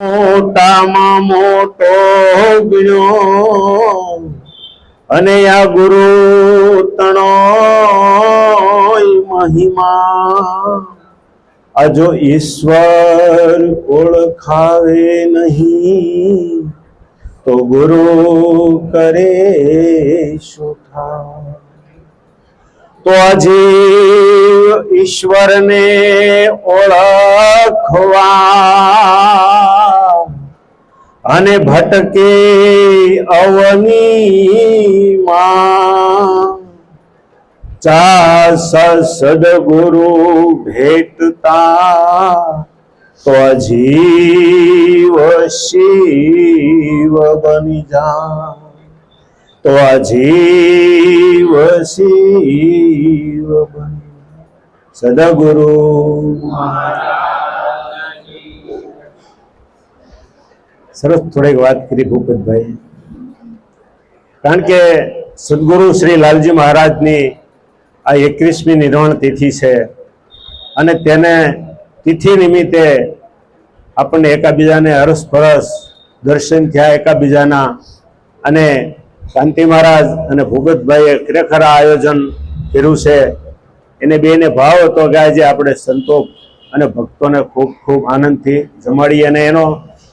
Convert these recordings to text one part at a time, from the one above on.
મોટામાં મોટો ગણ્યો. અને આ ગુરુ તણો મહિમા. આ જો ઈશ્વર ઓળખાવે નહીં, તો ગુરુ કરે શું તો આજે ઈશ્વરને ઓળખવા અને ભટકે અવનીમાં. સદ સદગુરુ ભેટતા, તો જીવ શિવ બની જા. તો જીવ શિવ બની સદગુરુ સરસ થોડીક વાત કરી ભૂપતભાઈ કારણ કે સદગુરુ શ્રી લાલજી મહારાજની આ એકવીસમી નિર્વાણ તિથિ છે અને તેને તિથિ નિમિત્તે આપણને એકાબીજાને અરસપરસ દર્શન થયા એકાબીજાના અને શાંતિ મહારાજ અને ભૂગતભાઈએ ખરેખર આયોજન કર્યું છે. એને બેને ભાવ હતો કે આજે આપણે સંતો અને ભક્તોને ખૂબ ખૂબ આનંદથી જમાડી અને એનો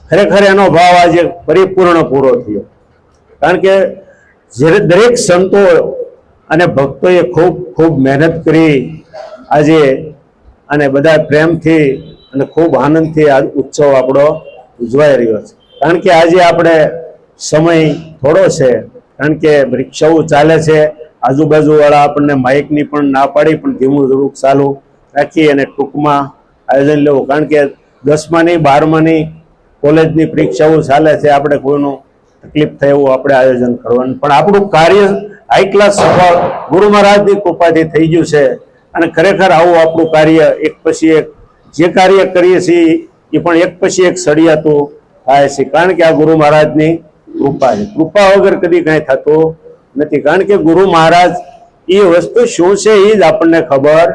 ખરેખર એનો ભાવ આજે પરિપૂર્ણ પૂરો થયો. કારણ કે જ્યારે દરેક સંતો અને ભક્તોએ ખૂબ ખૂબ મહેનત કરી આજે અને બધા પ્રેમથી અને ખૂબ આનંદથી આ ઉત્સવ આપણો ઉજવાઈ રહ્યો છે. કારણ કે આજે આપણે સમય થોડો છે. કારણ કે પરીક્ષાઓ ચાલે છે. આજુબાજુવાળા આપણને માઇકની પણ ના પાડી, પણ ધીમું ધીમું ચાલુ રાખી અને ટૂંકમાં આયોજન લેવું. કારણ કે દસમાની, બારમાની કોલેજની પરીક્ષાઓ ચાલે છે, આપણે કોઈનું તકલીફ થાય એવું આપણે આયોજન કરવાનું. પણ આપણું કાર્ય હાઈ ક્લાસ સફળ ગુરુ મહારાજની કૃપાથી થઈ ગયું છે અને ખરેખર આવું આપણું કાર્ય એક પછી એક જે કાર્ય કરીએ છીએ, એ પણ એક પછી એક સળિયાતું થાય છે. કારણ કે આ ગુરુ મહારાજની કૃપા છે. કૃપા વગર કદી કાંઈ થતું નથી. કારણ કે ગુરુ મહારાજ એ વસ્તુ શું છે એ જ આપણને ખબર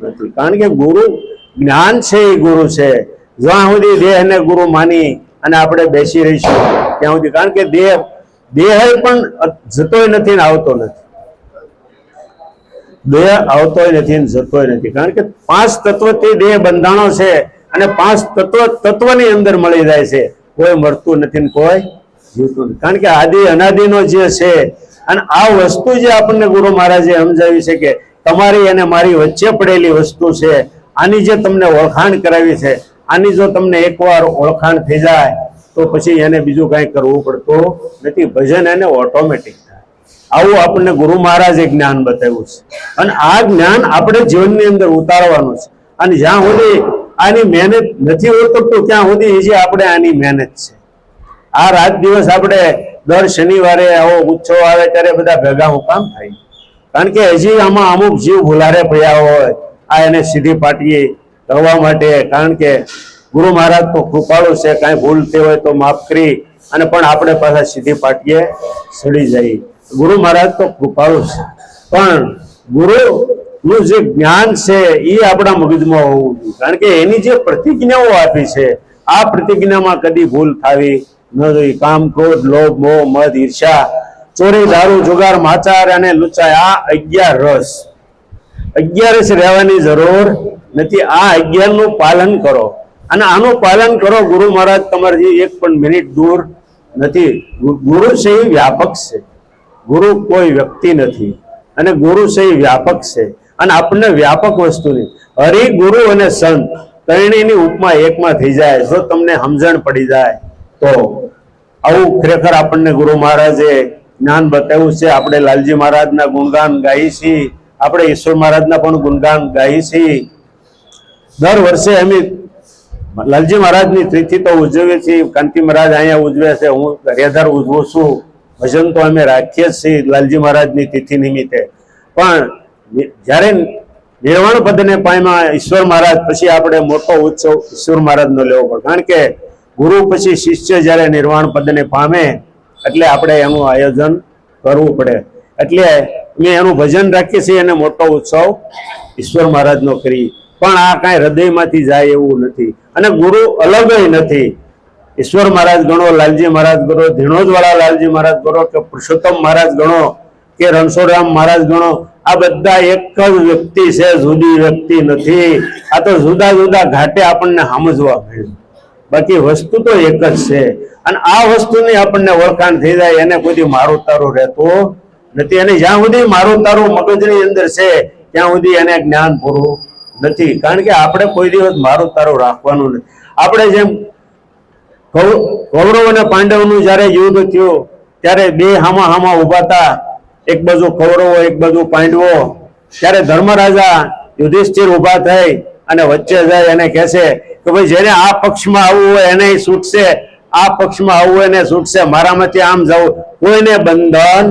નથી. કારણ કે ગુરુ જ્ઞાન છે, એ ગુરુ છે. જ્યાં સુધી દેહને ગુરુ માની અને આપણે બેસી રહીશું, ત્યાં સુધી. કારણ કે દેહ દેહ પણ જતોય નથી ને આવતો નથી. દેહ આવતોય નથી ને જતોય નથી. કારણ કે પાંચ તત્વથી દેહ બંધાણો છે અને પાંચ તત્વ તત્વની અંદર મળી જાય છે. કોઈ મળતું નથી ને કોઈ જીવતું નથી. કારણ કે આદિ અનાદિનો જે છે, અને આ વસ્તુ જે આપણને ગુરુ મહારાજે સમજાવી છે કે તમારી અને મારી વચ્ચે પડેલી વસ્તુ છે, આની જે તમને ઓળખાણ કરાવી છે આની જો તમને એકવાર ઓળખાણ થઈ જાય, તો પછી એને બીજું કાંઈ કરવું પડતું નથી. ભજન એને ઓટોમેટિક થાય. આવું આપણને ગુરુ મહારાજે જ્ઞાન બતાવ્યું છે. અને આ જ્ઞાન આપણે જીવનની અંદર ઉતારવાનું છે. અને જ્યાં સુધી આની મહેનત નથી ઉતરતું ત્યાં સુધી હજી આપણે આની મહેનત છે. આ રાત દિવસ આપણે દર શનિવારે આવો ઉત્સવ આવે ત્યારે બધા ભેગા હું કામ થાય. કારણ કે હજી આમાં અમુક જીવ ભૂલારે પડ્યા હોય, આ એને સીધી પાટીએ કરવા માટે, કારણ કે ગુરુ મહારાજ તો કૃપાળુ છે, કાંઈ ભૂલ થઈ હોય તો માફ કરી અને પણ આપણે પાછા સીધી પાટીએ સડી જઈએ. ગુરુ મહારાજ તો કૃપાળુ છે. પણ ગુરુ નું જે જ્ઞાન છે એ આપણા મગજમાં હોવું જોઈએ. કારણ કે એની જે પ્રતિજ્ઞાઓ આપી છે, આ પ્રતિજ્ઞામાં કદી ભૂલ થાવી ન જોઈએ. કામ, ક્રોધ, લોભ, મોહ મધ ઈર્ષા ચોરી, દારૂ, જુગાર, માચાર અને લુચાય આ અગિયાર રસ અગિયારસ રહેવાની જરૂર નથી, આ અગિયારનું પાલન કરો. અને આનું પાલન કરો, ગુરુ મહારાજ તમારી એક પણ મિનિટ દૂર નથી. ગુરુ છે એ વ્યાપક છે. ગુરુ કોઈ વ્યક્તિ નથી. અને ગુરુ છે એ વ્યાપક છે. અને આપણને વ્યાપક વસ્તુની હરિ, ગુરુ અને સંત ત્રણેયની ઉપમા એકમાં થઈ જાય. જો તમને સમજણ પડી જાય, તો આવું ખરેખર આપણને ગુરુ મહારાજે જ્ઞાન બતાવ્યું છે. આપણે લાલજી મહારાજના ગુણગાન ગાઈએ છીએ. આપણે ઈશ્વર મહારાજના પણ ગુણગાન ગાઈ છીએ. દર વર્ષે અમે લાલજી મહારાજની તિથિ તો ઉજવીએ છીએ. કાંતિ મહારાજ અહીંયા ઉજવે છે, હું દરિયાધાર ઉજવું છું. ભજન તો અમે રાખીએ જ છીએ લાલજી મહારાજની તિથિ નિમિત્તે. પણ જ્યારે નિર્વાણ પદને પામ્યા ઈશ્વર મહારાજ, પછી આપણે મોટો ઉત્સવ ઈશ્વર મહારાજનો લેવો પડે. કારણ કે ગુરુ પછી શિષ્ય જ્યારે નિર્વાણ પદને પામે, એટલે આપણે એનું આયોજન કરવું પડે. એટલે અમે એનું ભજન રાખીએ છીએ અને મોટો ઉત્સવ ઈશ્વર મહારાજનો કરી પણ આ કાંઈ હૃદયમાંથી જાય એવું નથી. અને ગુરુ અલગ નથી. ઈશ્વર મહારાજ ગણો, લાલજી મહારાજ ગણો, ધીણોજવાળા લાલજી મહારાજ ગણો કે પુરુષોત્તમ મહારાજ ગણો કે રણછોડરામ મહારાજ ગણો, આ બધા એક જ વ્યક્તિ છે, જુદી વ્યક્તિ નથી. આ તો જુદા જુદા ઘાટે આપણને સમજવા મળ્યું. બાકી વસ્તુ તો એક જ છે. અને આ વસ્તુની આપણને ઓળખાણ થઈ જાય, એને કોઈ મારું તારું રહેતો નથી. અને જ્યાં સુધી મારું તારું મગજની અંદર છે, ત્યાં સુધી એને જ્ઞાન પૂરું નથી. કારણ કે આપણે કોઈ દિવસ મારું તારું રાખવાનું નથી. આપણે જેમ કૌરવ અને પાંડવનું જ્યારે યુદ્ધ થયું, ત્યારે બે હામા હામા ઊભા હતા. એક બાજુ કૌરવો, એક બાજુ પાંડવો. ત્યારે ધર્મરાજા યુધિષ્ઠિર ઊભા થઈ અને વચ્ચે જાય અને કહે છે કે ભાઈ, જેને આ પક્ષમાં આવવું હોય એને છૂટશે. આ પક્ષમાં આવવું હોય એને છૂટશે. મારામાંથી આમ જવું કોઈને બંધન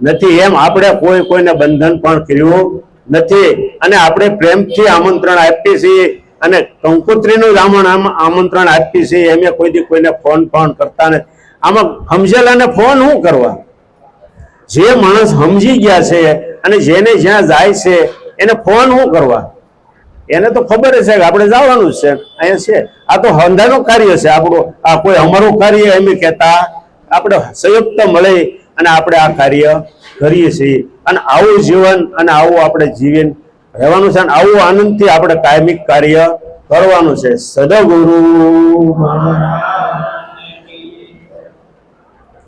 નથી. એમ આપણે કોઈ, કોઈને બંધન પણ કર્યું નથી. અને આપણે પ્રેમથી આમંત્રણ આપીએ છીએ અને કંકોત્રીનું જ આમણ- આમંત્રણ આપીએ છીએ. એમ કોઈ દી કોઈને ફોન ફોન કરતા નથી. આમાં સમજેલાને ફોન શું કરવા? જે માણસ સમજી ગયા છે અને જેને જ્યાં જાય છે, એને ફોન શું કરવા? એને તો ખબર છે કે આપણે જવાનું છે. અહીંયા છે. આ તો હંધાનું કાર્ય છે. આપણું, આ કોઈ અમારું કાર્ય એમ કહેતા આપણે સંયુક્ત મળી અને આપણે આ કાર્ય કરીએ છીએ. અને આવું જીવન અને આવું આપણે જીવન રહેવાનું છે અને આવું આનંદથી આપણે કાયમિક કાર્ય કરવાનું છે. સદગુરુ